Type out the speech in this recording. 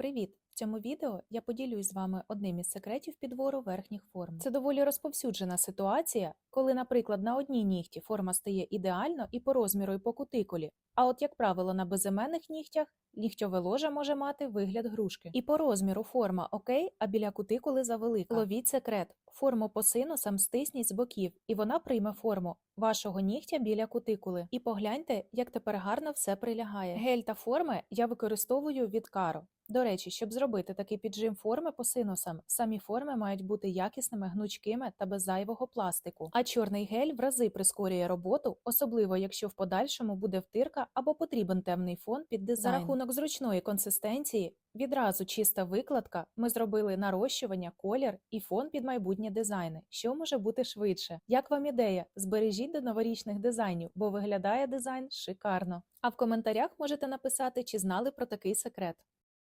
Привіт! В цьому відео я поділюсь з вами одним із секретів підбору верхніх форм. Це доволі розповсюджена ситуація, коли, наприклад, на одній нігті форма стає ідеально і по розміру, і по кутикулі. А от, як правило, на безіменних нігтях нігтьове ложе може мати вигляд грушки. І по розміру форма окей, а біля кутикули завелика. Ловіть секрет. Форму по синусам стисніть з боків, і вона прийме форму вашого нігтя біля кутикули. І погляньте, як тепер гарно все прилягає. Гель та форми я використовую від Каро. До речі, щоб зробити такий піджим форми по синусам, самі форми мають бути якісними, гнучкими та без зайвого пластику. А чорний гель в рази прискорює роботу, особливо якщо в подальшому буде втирка або потрібен темний фон під дизайн. За рахунок зручної консистенції, відразу чиста викладка, ми зробили нарощування, колір і фон під майбутні дизайни. Що може бути швидше? Як вам ідея? Збережіть до новорічних дизайнів, бо виглядає дизайн шикарно. А в коментарях можете написати, чи знали про такий секрет.